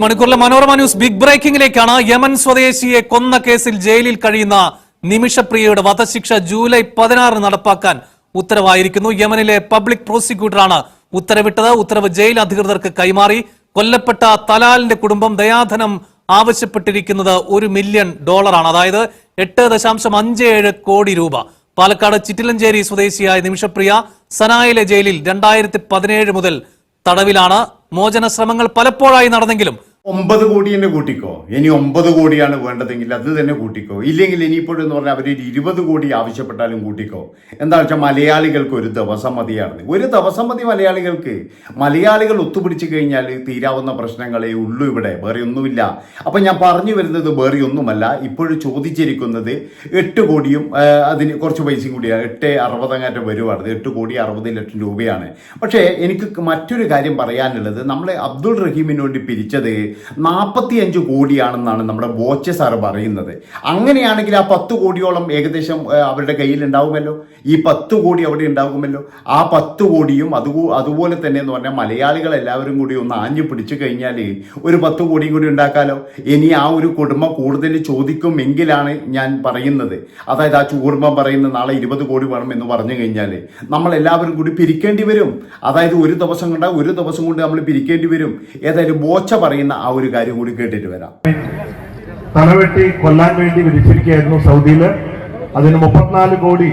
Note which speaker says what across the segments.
Speaker 1: മണിക്കൂറിലെ Manorama news big ബ്രേക്കിംഗിലേക്കാണ് Yemen സ്വദേശിയെ കൊന്ന കേസിൽ ജയിലിൽ കഴിയുന്ന നിമിഷപ്രിയയുടെ വധശിക്ഷ ജൂലൈ പതിനാറ് നടപ്പാക്കാൻ ഉത്തരവായിരിക്കുന്നു. യമനിലെ പബ്ലിക് പ്രോസിക്യൂട്ടറാണ് ഉത്തരവിട്ടത്. ഉത്തരവ് ജയിൽ അധികൃതർക്ക് കൈമാറി. കൊല്ലപ്പെട്ട തലാലിന്റെ കുടുംബം ദയാധനം ആവശ്യപ്പെട്ടിരിക്കുന്നത് ഒരു മില്യൺ ഡോളറാണ്. അതായത് എട്ട് ദശാംശം അഞ്ച് ഏഴ് കോടി രൂപ. പാലക്കാട് ചിറ്റിലഞ്ചേരി സ്വദേശിയായ നിമിഷപ്രിയ സനായിലെ ജയിലിൽ രണ്ടായിരത്തി പതിനേഴ് മുതൽ തടവിലാണ്. മോചന ശ്രമങ്ങൾ പലപ്പോഴായി നടന്നെങ്കിലും
Speaker 2: ഒമ്പത് കോടി തന്നെ കൂട്ടിക്കോ. ഇനി ഒമ്പത് കോടിയാണ് വേണ്ടതെങ്കിൽ അത് തന്നെ കൂട്ടിക്കോ. ഇല്ലെങ്കിൽ ഇനിയിപ്പോഴെന്ന് പറഞ്ഞാൽ അവർ ഒരു ഇരുപത് കോടി ആവശ്യപ്പെട്ടാലും കൂട്ടിക്കോ. എന്താ വെച്ചാൽ മലയാളികൾക്ക് ഒരു ദിവസം മതിയാണ് ഒരു ദിവസം മതി മലയാളികൾക്ക്. മലയാളികൾ ഒത്തുപിടിച്ച് കഴിഞ്ഞാൽ തീരാവുന്ന പ്രശ്നങ്ങളെ ഉള്ളൂ ഇവിടെ. വേറെ ഒന്നുമില്ല. അപ്പം ഞാൻ പറഞ്ഞു വരുന്നത് വേറെ ഒന്നുമല്ല. ഇപ്പോഴും ചോദിച്ചിരിക്കുന്നത് എട്ട് കോടിയും അതിന് കുറച്ച് പൈസയും കൂടിയാണ് എട്ട് അറുപതങ്ങാറ്റം വരുവാണ്. എട്ട് കോടി അറുപത് ലക്ഷം രൂപയാണ്. പക്ഷേ എനിക്ക് മറ്റൊരു കാര്യം പറയാനുള്ളത്. നമ്മളെ അബ്ദുൾ റഹീമിന് വേണ്ടി പിരിച്ചത് നാൽപ്പത്തിയഞ്ച് കോടിയാണെന്നാണ് നമ്മുടെ ബോച്ച സാറ് പറയുന്നത്. അങ്ങനെയാണെങ്കിൽ ആ പത്ത് കോടിയോളം ഏകദേശം അവരുടെ കയ്യിൽ ഉണ്ടാവുമല്ലോ? ഈ പത്ത് കോടി അവിടെ ഉണ്ടാകുമല്ലോ ആ പത്ത് കോടിയും അത് അതുപോലെ തന്നെ എന്ന് പറഞ്ഞാൽ മലയാളികൾ എല്ലാവരും കൂടി ഒന്ന് ആഞ്ഞു പിടിച്ചു കഴിഞ്ഞാൽ ഒരു പത്ത് കോടിയും കൂടി ഉണ്ടാക്കാലോ? ഇനി ആ ഒരു കുടുംബം കൂടുതൽ ചോദിക്കുമെങ്കിലാണ് ഞാൻ പറയുന്നത്. അതായത് ആ കുടുംബം പറയുന്ന നാളെ ഇരുപത് കോടി വേണം എന്ന് പറഞ്ഞു കഴിഞ്ഞാൽ നമ്മൾ എല്ലാവരും കൂടി പിരിക്കേണ്ടി വരും. അതായത് ഒരു ദിവസം കൊണ്ട് ഒരു ദിവസം കൊണ്ട് നമ്മൾ പിരിക്കേണ്ടി വരും. ഏതായാലും ബോച്ച പറയുന്ന ആ ഒരു കാര്യം കൂടി കേട്ടിട്ട് വരാം.
Speaker 3: തലവെട്ടി കൊല്ലാൻ വേണ്ടി വിധിച്ചിരിക്കുകയായിരുന്നു സൗദിയിൽ. അതിന് മുപ്പത്തിനാല് കോടി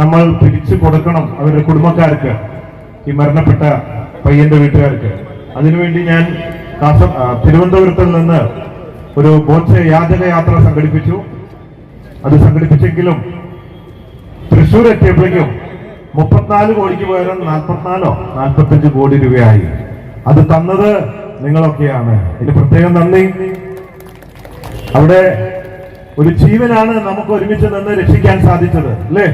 Speaker 3: നമ്മൾ പിരിച്ചു കൊടുക്കണം അവരുടെ കുടുംബക്കാർക്ക് ഈ മരണപ്പെട്ട പയ്യന്റെ വീട്ടുകാർക്ക്. അതിനുവേണ്ടി ഞാൻ കാസർ തിരുവനന്തപുരത്തിൽ നിന്ന് ഒരു ബോച്ച യാചക യാത്ര സംഘടിപ്പിച്ചു. അത് സംഘടിപ്പിച്ചെങ്കിലും തൃശ്ശൂർ എത്തിയപ്പോഴേക്കും മുപ്പത്തിനാല് കോടിക്ക് പകരം നാൽപ്പത്തിനാലോ നാൽപ്പത്തഞ്ച് കോടി രൂപയായി. അത് തന്നത് നിങ്ങളൊക്കെയാണ്. ഇതിന് പ്രത്യേകം നന്ദി. അവിടെ ഒരു ജീവനാണ് നമുക്ക് ഒരുമിച്ച് നിന്ന് രക്ഷിക്കാൻ സാധിച്ചത് അല്ലേ?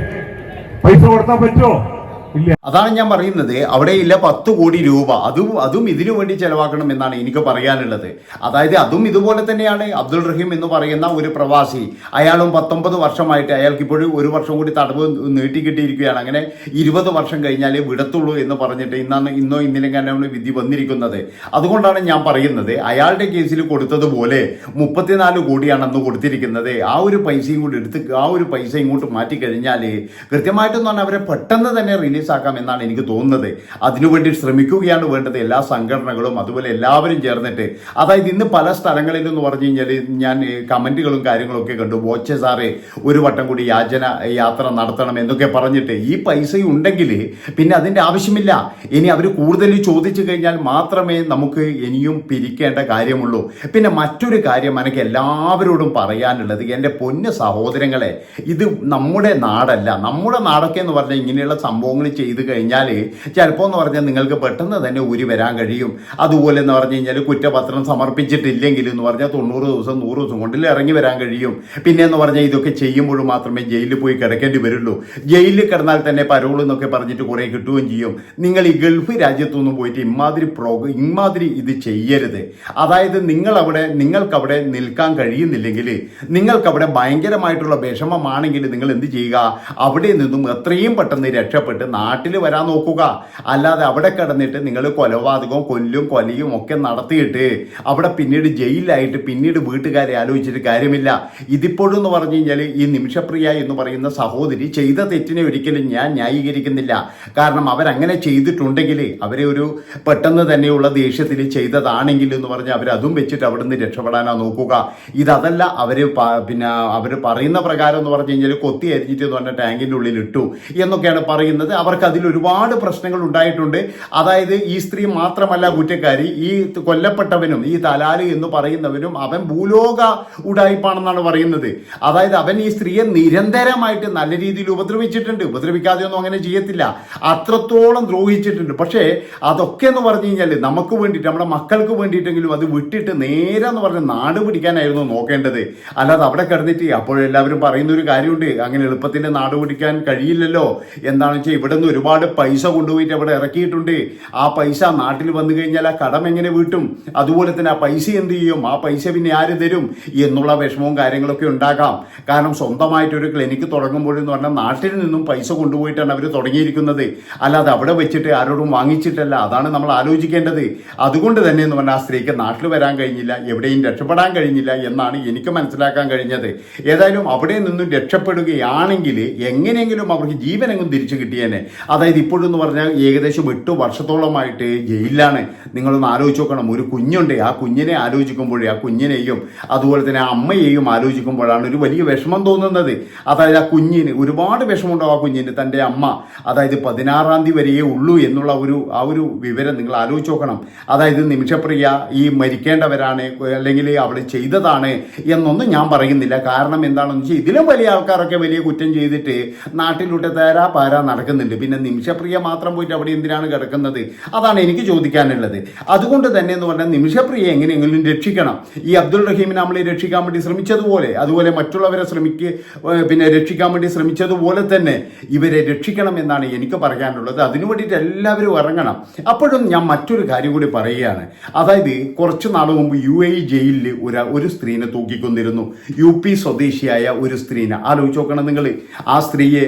Speaker 3: പൈസ കൊടുത്താൽ പറ്റുമോ?
Speaker 2: അതാണ് ഞാൻ പറയുന്നത്. അവിടെ ഇല്ല പത്ത് കോടി രൂപ. അതും അതും ഇതിനു വേണ്ടി ചെലവാക്കണം എന്നാണ് എനിക്ക് പറയാനുള്ളത്. അതായത് അതും ഇതുപോലെ തന്നെയാണ് അബ്ദുൾ റഹീം എന്ന് പറയുന്ന ഒരു പ്രവാസി. അയാളും പത്തൊമ്പത് വർഷമായിട്ട് അയാൾക്ക് ഇപ്പോഴും ഒരു വർഷം കൂടി തടവ് നീട്ടിക്കിട്ടിയിരിക്കുകയാണ്. അങ്ങനെ ഇരുപത് വർഷം കഴിഞ്ഞാലേ വിടത്തുള്ളൂ എന്ന് പറഞ്ഞിട്ട് ഇന്നാണ് ഇന്നോ ഇന്നലെങ്ങാനാണ് വിധി വന്നിരിക്കുന്നത്. അതുകൊണ്ടാണ് ഞാൻ പറയുന്നത്. അയാളുടെ കേസിൽ കൊടുത്തതുപോലെ മുപ്പത്തിനാല് കോടിയാണ് അന്ന് കൊടുത്തിരിക്കുന്നത്. ആ ഒരു പൈസയും കൂടി എടുത്ത് ആ ഒരു പൈസ ഇങ്ങോട്ട് മാറ്റി കഴിഞ്ഞാൽ കൃത്യമായിട്ടെന്ന് പറഞ്ഞാൽ അവരെ പെട്ടെന്ന് തന്നെ റിലീസാക്കാം എന്നാണ് എനിക്ക് തോന്നുന്നത്. അതിനുവേണ്ടി ശ്രമിക്കുകയാണ് വേണ്ടത് എല്ലാ സംഘടനകളും അതുപോലെ എല്ലാവരും ചേർന്നിട്ട്. അതായത് ഇന്ന് പല സ്ഥലങ്ങളിലും എന്ന് പറഞ്ഞു കഴിഞ്ഞാൽ ഞാൻ കമന്റുകളും കാര്യങ്ങളൊക്കെ കണ്ടു. ബോച്ചെ സാറേ ഒരു വട്ടം കൂടി യാചന യാത്ര നടത്തണം എന്നൊക്കെ പറഞ്ഞിട്ട് ഈ പൈസ ഉണ്ടെങ്കിൽ പിന്നെ അതിന്റെ ആവശ്യമില്ല. ഇനി അവർ കൂടുതൽ ചോദിച്ചു കഴിഞ്ഞാൽ മാത്രമേ നമുക്ക് ഇനിയും പിരിക്കേണ്ട കാര്യമുള്ളൂ. പിന്നെ മറ്റൊരു കാര്യം എനിക്ക് എല്ലാവരോടും പറയാനുള്ളത് എന്റെ പൊന്ന് സഹോദരങ്ങളെ ഇത് നമ്മുടെ നാടല്ല. നമ്മുടെ നാടൊക്കെ എന്ന് പറഞ്ഞാൽ ഇങ്ങനെയുള്ള സംഭവങ്ങൾ ചെയ്തു കഴിഞ്ഞാൽ ചിലപ്പോൾ എന്ന് പറഞ്ഞാൽ നിങ്ങൾക്ക് പെട്ടെന്ന് തന്നെ ഊരി വരാൻ കഴിയും. അതുപോലെ എന്ന് പറഞ്ഞു കഴിഞ്ഞാൽ കുറ്റപത്രം സമർപ്പിച്ചിട്ടില്ലെങ്കിൽ എന്ന് പറഞ്ഞാൽ തൊണ്ണൂറ് ദിവസം നൂറ് ദിവസം കൊണ്ടിൽ ഇറങ്ങി വരാൻ കഴിയും. പിന്നെ എന്ന് പറഞ്ഞാൽ ഇതൊക്കെ ചെയ്യുമ്പോൾ മാത്രമേ ജയിലിൽ പോയി കിടക്കേണ്ടി വരുള്ളൂ. ജയിലിൽ കിടന്നാൽ തന്നെ പരോൾ എന്നൊക്കെ പറഞ്ഞിട്ട് കുറേ കിട്ടുകയും ചെയ്യും. നിങ്ങൾ ഈ ഗൾഫ് രാജ്യത്തൊന്നും പോയിട്ട് ഇമാതിരി പ്രോഗ ഇമാതിരി ഇത് ചെയ്യരുത്. അതായത് നിങ്ങൾ അവിടെ നിങ്ങൾക്ക് അവിടെ നിൽക്കാൻ കഴിയുന്നില്ലെങ്കിൽ നിങ്ങൾക്കവിടെ ഭയങ്കരമായിട്ടുള്ള വിഷമമാണെങ്കിൽ നിങ്ങൾ എന്ത് ചെയ്യുക? അവിടെ നിന്നും എത്രയും പെട്ടെന്ന് രക്ഷപ്പെട്ട് നാട്ടിൽ വരാൻ നോക്കുക. അല്ലാതെ അവിടെ കിടന്നിട്ട് നിങ്ങൾ കൊലപാതകവും കൊല്ലും കൊലയും ഒക്കെ നടത്തിയിട്ട് അവിടെ പിന്നീട് ജയിലിലായിട്ട് പിന്നീട് വീട്ടുകാരെ ആലോചിച്ചിട്ട് കാര്യമില്ല. ഇതിപ്പോഴും എന്ന് പറഞ്ഞു കഴിഞ്ഞാൽ ഈ നിമിഷപ്രിയ എന്ന് പറയുന്ന സഹോദരി ചെയ്ത തെറ്റിനെ ഒരിക്കലും ഞാൻ ന്യായീകരിക്കുന്നില്ല. കാരണം അവരങ്ങനെ ചെയ്തിട്ടുണ്ടെങ്കിൽ അവരെ ഒരു പെട്ടെന്ന് തന്നെയുള്ള ദേഷ്യത്തിൽ ചെയ്തതാണെങ്കിൽ എന്ന് പറഞ്ഞാൽ അവർ അതും വെച്ചിട്ട് അവിടെ നിന്ന് രക്ഷപ്പെടാനാണ് നോക്കുക ഇതല്ല അവർ പിന്നെ അവർ പറയുന്ന പ്രകാരം എന്ന് പറഞ്ഞു കഴിഞ്ഞാൽ കൊത്തി അരിഞ്ഞിട്ട് എന്ന് പറഞ്ഞ ടാങ്കിന്റെ ഉള്ളിൽ ഇട്ടു എന്നൊക്കെയാണ് പറയുന്നത്. അവർക്ക് അതിൽ ഒരുപാട് പ്രശ്നങ്ങൾ ഉണ്ടായിട്ടുണ്ട് അതായത് ഈ സ്ത്രീ മാത്രമല്ല കുറ്റക്കാരി ഈ കൊല്ലപ്പെട്ടവനും ഈ തലാൽ എന്ന് പറയുന്നവനും അവൻ ഭൂലോക ഉടായ്പാണെന്നാണ് പറയുന്നത്. അതായത് അവൻ ഈ സ്ത്രീയെ നിരന്തരമായിട്ട് നല്ല രീതിയിൽ ഉപദ്രവിച്ചിട്ടുണ്ട്. ഉപദ്രവിക്കാതെ ഒന്നും അങ്ങനെ ചെയ്യത്തില്ല. അത്രത്തോളം ദ്രോഹിച്ചിട്ടുണ്ട്. പക്ഷേ അതൊക്കെ എന്ന് പറഞ്ഞു കഴിഞ്ഞാൽ നമുക്ക് വേണ്ടിയിട്ട് നമ്മുടെ മക്കൾക്ക് വേണ്ടിയിട്ടെങ്കിലും അത് വിട്ടിട്ട് നേരെ എന്ന് പറഞ്ഞ് നാട് പിടിക്കാനായിരുന്നു നോക്കേണ്ടത്. അല്ലാതെ അവിടെ കിടന്നിട്ട് അപ്പോഴെല്ലാവരും പറയുന്ന ഒരു കാര്യമുണ്ട്. അങ്ങനെ എളുപ്പത്തിൽ നാട് പിടിക്കാൻ കഴിയില്ലല്ലോ. എന്താണെന്ന് വെച്ചാൽ ഇവിടെ നിന്ന് ഒരുപാട് പൈസ കൊണ്ടുപോയിട്ട് അവിടെ ഇറക്കിയിട്ടുണ്ട്. ആ പൈസ നാട്ടിൽ വന്നു കഴിഞ്ഞാൽ ആ കടം എങ്ങനെ വീട്ടും? അതുപോലെ തന്നെ ആ പൈസ എന്ത് ചെയ്യും? ആ പൈസ പിന്നെ ആര് തരും? എന്നുള്ള വിഷമവും കാര്യങ്ങളൊക്കെ ഉണ്ടാകാം. കാരണം സ്വന്തമായിട്ടൊരു ക്ലിനിക്ക് തുടങ്ങുമ്പോഴെന്ന് പറഞ്ഞാൽ നാട്ടിൽ നിന്നും പൈസ കൊണ്ടുപോയിട്ടാണ് അവർ തുടങ്ങിയിരിക്കുന്നത്. അല്ലാതെ അവിടെ വെച്ചിട്ട് ആരോടും വാങ്ങിച്ചിട്ടല്ല. അതാണ് നമ്മൾ ആലോചിക്കേണ്ടത്. അതുകൊണ്ട് തന്നെ എന്ന് പറഞ്ഞാൽ ആ സ്ത്രീക്ക് നാട്ടിൽ വരാൻ കഴിഞ്ഞില്ല എവിടെയും രക്ഷപ്പെടാൻ കഴിഞ്ഞില്ല എന്നാണ് എനിക്ക് മനസ്സിലാക്കാൻ കഴിഞ്ഞത്. ഏതായാലും അവിടെ നിന്നും രക്ഷപ്പെടുകയാണെങ്കിൽ എങ്ങനെയെങ്കിലും അവർക്ക് ജീവനെങ്ങും തിരിച്ചു കിട്ടിയേനെ. അതായത് ഇപ്പോഴെന്ന് പറഞ്ഞാൽ ഏകദേശം എട്ട് വർഷത്തോളമായിട്ട് ജയിലിലാണ്. നിങ്ങളൊന്ന് ആലോചിച്ച് നോക്കണം. ഒരു കുഞ്ഞുണ്ട്. ആ കുഞ്ഞിനെ ആലോചിക്കുമ്പോഴേ ആ കുഞ്ഞിനെയും അതുപോലെ തന്നെ ആ അമ്മയെയും ആലോചിക്കുമ്പോഴാണ് ഒരു വലിയ വിഷമം തോന്നുന്നത്. അതായത് ആ കുഞ്ഞിന് ഒരുപാട് വിഷമമുണ്ടോ ആ കുഞ്ഞിന് തന്റെ അമ്മ. അതായത് പതിനാറാം തീയതി വരെയേ ഉള്ളൂ എന്നുള്ള ഒരു ആ ഒരു വിവരം നിങ്ങൾ ആലോചിച്ച് നോക്കണം. അതായത് നിമിഷപ്രിയ ഈ മരിക്കേണ്ടവരാണ് അല്ലെങ്കിൽ അവൾ ചെയ്തതാണ് എന്നൊന്നും ഞാൻ പറയുന്നില്ല. കാരണം എന്താണെന്ന് വെച്ചാൽ ഇതിലും വലിയ ആൾക്കാരൊക്കെ വലിയ കുറ്റം ചെയ്തിട്ട് നാട്ടിലൂടെ തേരാ പാരാ നടക്കുന്നുണ്ട്. പിന്നെ നിമിഷപ്രിയ മാത്രം പോയിട്ട് അവിടെ എന്തിനാണ് കിടക്കുന്നത്? അതാണ് എനിക്ക് ചോദിക്കാനുള്ളത്. അതുകൊണ്ട് തന്നെ എന്ന് പറഞ്ഞാൽ നിമിഷപ്രിയ എങ്ങനെയെങ്കിലും രക്ഷിക്കണം. ഈ അബ്ദുൾ റഹീമിനെ നമ്മളെ രക്ഷിക്കാൻ വേണ്ടി ശ്രമിച്ചതുപോലെ അതുപോലെ മറ്റുള്ളവരെ ശ്രമിക്ക് പിന്നെ രക്ഷിക്കാൻ വേണ്ടി ശ്രമിച്ചതുപോലെ തന്നെ ഇവരെ രക്ഷിക്കണം എന്നാണ് എനിക്ക് പറയാനുള്ളത്. അതിനു വേണ്ടിയിട്ട് എല്ലാവരും ഇറങ്ങണം. അപ്പോഴും ഞാൻ മറ്റൊരു കാര്യം കൂടി പറയുകയാണ്. അതായത് കുറച്ച് നാൾ മുമ്പ് യു എ ജയിലിൽ ഒരു ഒരു സ്ത്രീനെ തൂക്കിക്കൊന്നിരുന്നു. യു പി സ്വദേശിയായ ഒരു സ്ത്രീനെ. ആലോചിച്ച് നോക്കണം നിങ്ങൾ ആ സ്ത്രീയെ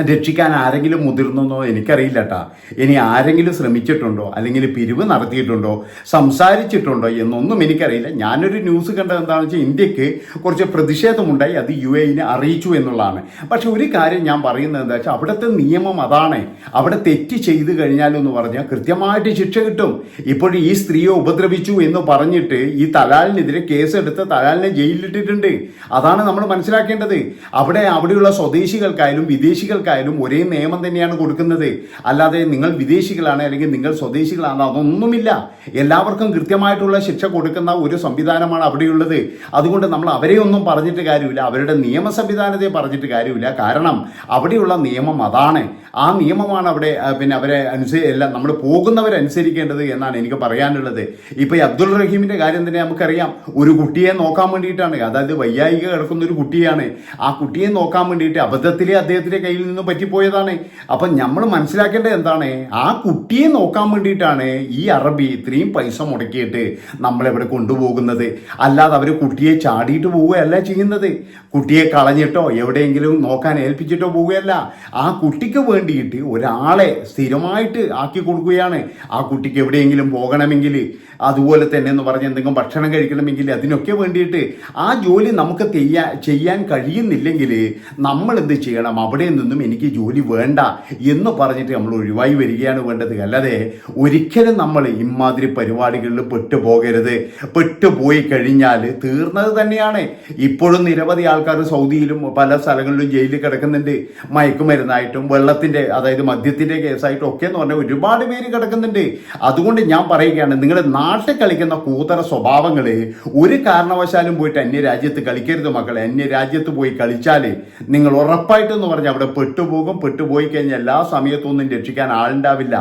Speaker 2: രക്ഷിക്കാൻ ആരെങ്കിലും മുതിർന്നോ എനിക്കറിയില്ല കേട്ടാ ഇനി ആരെങ്കിലും ശ്രമിച്ചിട്ടുണ്ടോ? അല്ലെങ്കിൽ പിരിവ് നടത്തിയിട്ടുണ്ടോ? സംസാരിച്ചിട്ടുണ്ടോ? എന്നൊന്നും എനിക്കറിയില്ല. ഞാനൊരു ന്യൂസ് കണ്ടത് എന്താണെന്ന് വെച്ചാൽ ഇന്ത്യയ്ക്ക് കുറച്ച് പ്രതിഷേധമുണ്ടായി. അത് യു എനെ അറിയിച്ചു എന്നുള്ളതാണ്. പക്ഷെ ഒരു കാര്യം ഞാൻ പറയുന്നത് എന്താ വെച്ചാൽ അവിടുത്തെ നിയമം അതാണ്. അവിടെ തെറ്റ് ചെയ്തു കഴിഞ്ഞാലെന്ന് പറഞ്ഞാൽ കൃത്യമായിട്ട് ശിക്ഷ കിട്ടും. ഇപ്പോൾ ഈ സ്ത്രീയെ ഉപദ്രവിച്ചു എന്ന് പറഞ്ഞിട്ട് ഈ തലാലിനെതിരെ കേസെടുത്ത് തലാലിനെ ജയിലിലിട്ടിട്ടുണ്ട്. അതാണ് നമ്മൾ മനസ്സിലാക്കേണ്ടത്. അവിടെ അവിടെയുള്ള സ്വദേശികൾക്കായാലും വിദേശികൾക്കായാലും ഒരേ നിയമം തന്നെയാണ് കൊടുക്കുന്നത്. അല്ലാതെ നിങ്ങൾ വിദേശികളാണ് അല്ലെങ്കിൽ നിങ്ങൾ സ്വദേശികളാണ് അതൊന്നുമില്ല. എല്ലാവർക്കും കൃത്യമായിട്ടുള്ള ശിക്ഷ കൊടുക്കുന്ന ഒരു സംവിധാനമാണ് അവിടെയുള്ളത്. അതുകൊണ്ട് നമ്മൾ അവരെ ഒന്നും പറഞ്ഞിട്ട് കാര്യമില്ല. അവരുടെ നിയമ സംവിധാനത്തെ പറഞ്ഞിട്ട് കാര്യമില്ല. കാരണം അവിടെയുള്ള നിയമം അതാണ്. ആ നിയമമാണ് അവിടെ പിന്നെ അവരെ അനുസരി എല്ലാം നമ്മൾ പോകുന്നവരനുസരിക്കേണ്ടത് എന്നാണ് എനിക്ക് പറയാനുള്ളത്. ഇപ്പൊ ഈ അബ്ദുൾ റഹീമിന്റെ കാര്യം തന്നെ നമുക്കറിയാം. ഒരു കുട്ടിയെ നോക്കാൻ വേണ്ടിയിട്ടാണ്. അതായത് വയ്യായിക കിടക്കുന്ന ഒരു കുട്ടിയാണ്. ആ കുട്ടിയെ നോക്കാൻ വേണ്ടിയിട്ട് അബദ്ധത്തിലെ അദ്ദേഹത്തിന്റെ കയ്യിൽ നിന്ന് പറ്റിപ്പോയതാണ്. അപ്പൊ നമ്മൾ മനസ്സിലാക്കേണ്ടത് എന്താണ്? ആ കുട്ടിയെ നോക്കാൻ വേണ്ടിയിട്ടാണ് ഈ അറബി ഇത്രയും പൈസ മുടക്കിയിട്ട് നമ്മളെവിടെ കൊണ്ടുപോകുന്നത്. അല്ലാതെ അവർ കുട്ടിയെ ചാടിയിട്ട് പോവുകയല്ല ചെയ്യുന്നത്. കുട്ടിയെ കളഞ്ഞിട്ടോ എവിടെയെങ്കിലും നോക്കാൻ ഏൽപ്പിച്ചിട്ടോ പോവുകയല്ല. ആ കുട്ടിക്ക് വേണ്ടിയിട്ട് ഒരാളെ സ്ഥിരമായിട്ട് ആക്കി കൊടുക്കുകയാണ്. ആ കുട്ടിക്ക് എവിടെയെങ്കിലും പോകണമെങ്കിൽ അതുപോലെ തന്നെ എന്ന് പറഞ്ഞ് എന്തെങ്കിലും ഭക്ഷണം കഴിക്കണമെങ്കിൽ അതിനൊക്കെ വേണ്ടിയിട്ട് ആ ജോലി നമുക്ക് ചെയ്യാ ചെയ്യാൻ കഴിയുന്നില്ലെങ്കിൽ നമ്മൾ എന്ത് ചെയ്യണം? അവിടെ നിന്നും എനിക്ക് ജോലി വേണ്ട എന്ന് പറഞ്ഞിട്ട് നമ്മൾ ഒഴിവായി വരികയാണ് വേണ്ടത്. അല്ലാതെ ഒരിക്കലും നമ്മൾ ഇമാതിരി പരിപാടികളിൽ പെട്ടുപോകരുത്. പെട്ടുപോയി കഴിഞ്ഞാൽ തീർന്നത് തന്നെയാണ്. ഇപ്പോഴും നിരവധി ആൾക്കാർ സൗദിയിലും പല സ്ഥലങ്ങളിലും ജയിലിൽ കിടക്കുന്നുണ്ട്. മയക്കുമരുന്നായിട്ടും വെള്ളത്തിന്റെ അതായത് മദ്യത്തിന്റെ കേസായിട്ടും ഒക്കെ എന്ന് പറഞ്ഞാൽ ഒരുപാട് പേര് കിടക്കുന്നുണ്ട്. അതുകൊണ്ട് ഞാൻ പറയുകയാണ് നിങ്ങളുടെ നാട്ടിൽ കളിക്കുന്ന കൂത്തര സ്വഭാവങ്ങൾ ഒരു കാരണവശാലും പോയിട്ട് അന്യ രാജ്യത്ത് കളിക്കരുത് മക്കളെ. അന്യ രാജ്യത്ത് പോയി കളിച്ചാൽ നിങ്ങൾ ഉറപ്പായിട്ടെന്ന് പറഞ്ഞാൽ അവിടെ പെട്ടുപോകും. പെട്ടുപോയി കഴിഞ്ഞാൽ എല്ലാ സമയത്തും ഒന്നും രക്ഷിക്കാൻ ആളുണ്ടാവില്ല.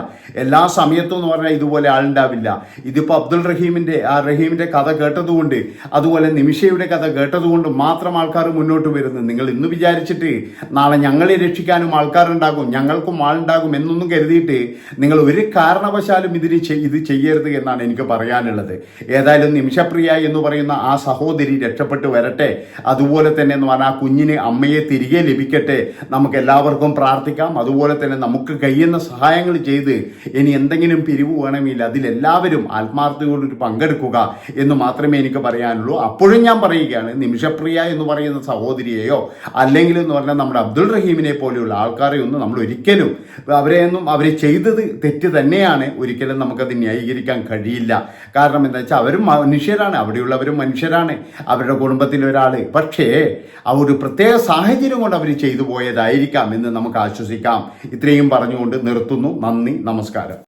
Speaker 2: എല്ലാ സമയത്തും എന്ന് പറഞ്ഞാൽ ഇതുപോലെ ആളുണ്ടാവില്ല. ഇതിപ്പോ അബ്ദുൾ റഹീമിന്റെ ആ റഹീമിന്റെ കഥ കേട്ടതുകൊണ്ട് അതുപോലെ നിമിഷയുടെ കഥ കേട്ടതുകൊണ്ട് മാത്രം ആൾക്കാർ മുന്നോട്ട് വരുന്നത്. നിങ്ങൾ ഇന്ന് വിചാരിച്ചിട്ട് നാളെ ഞങ്ങളെ രക്ഷിക്കാനും ആൾക്കാരുണ്ടാകും. ഞങ്ങൾക്കും ആളുണ്ടാകും എന്നൊന്നും കരുതിയിട്ട് നിങ്ങൾ ഒരു കാരണവശാലും ഇതിന് ഇത് ചെയ്യരുത് എന്നാണ് എനിക്ക് പറയാനുള്ളത്. ഏതായാലും നിമിഷപ്രിയ എന്ന് പറയുന്ന ആ സഹോദരി രക്ഷപ്പെട്ടു വരട്ടെ. അതുപോലെ തന്നെ എന്ന് പറഞ്ഞാൽ ആ കുഞ്ഞിന് അമ്മയെ തിരികെ ലഭിക്കട്ടെ. നമുക്ക് എല്ലാവർക്കും പ്രാർത്ഥിക്കാം. അതുപോലെ തന്നെ നമുക്ക് കഴിയുന്ന സഹായങ്ങൾ ചെയ്ത് ഇനി എന്തെങ്കിലും പിരിവ് വേണമെങ്കിൽ അതിലെല്ലാവരും ആത്മാർത്ഥതയോട് പങ്കെടുക്കുക എന്ന് മാത്രമേ എനിക്ക് പറയാനുള്ളൂ. അപ്പോഴും ഞാൻ പറയുകയാണ് നിമിഷപ്രിയ എന്ന് പറയുന്ന സഹോദരിയെയോ അല്ലെങ്കിൽ എന്ന് പറഞ്ഞാൽ നമ്മുടെ അബ്ദുൾ റഹീമിനെ പോലെയുള്ള ആൾക്കാരെ ഒന്നും നമ്മൾ ഒരിക്കലും അവരെയൊന്നും അവർ ചെയ്തത് തെറ്റ് തന്നെയാണ്. ഒരിക്കലും നമുക്കത് ന്യായീകരിക്കാൻ കഴിയില്ല. കാരണം എന്താ വെച്ചാൽ അവരും മനുഷ്യരാണ് അവിടെയുള്ളവരും മനുഷ്യരാണ് അവരുടെ കുടുംബത്തിലെ ഒരാൾ പക്ഷേ ആ ഒരു പ്രത്യേക സാഹചര്യം കൊണ്ട് അവർ ചെയ്തു പോയതായിരിക്കാം എന്ന് നമുക്ക് ആശ്വസിക്കാം. ഇത്രയും പറഞ്ഞുകൊണ്ട് നിർത്തുന്നു. നന്ദി നമസ്കാരം.